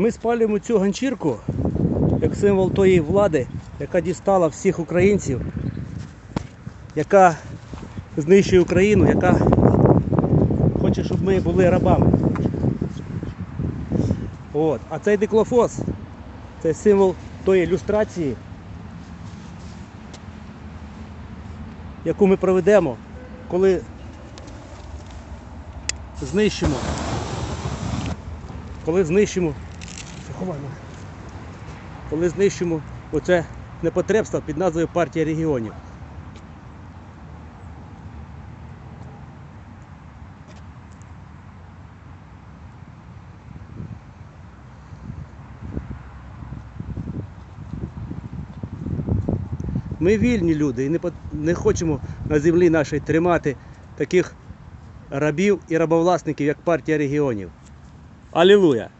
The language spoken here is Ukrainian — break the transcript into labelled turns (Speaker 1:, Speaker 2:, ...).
Speaker 1: Ми спалюємо цю ганчірку як символ тої влади, яка дістала всіх українців, яка знищує Україну, яка хоче, щоб ми були рабами. От. А цей диклофос це символ тої ілюстрації, яку ми проведемо, коли знищимо. Коли знищимо. Заховаймо. Коли знищимо оце непотребство під назвою Партія регіонів. Ми вільні люди і не, не хочемо на землі нашій тримати таких рабів і рабовласників, як партія регіонів. Алілуя!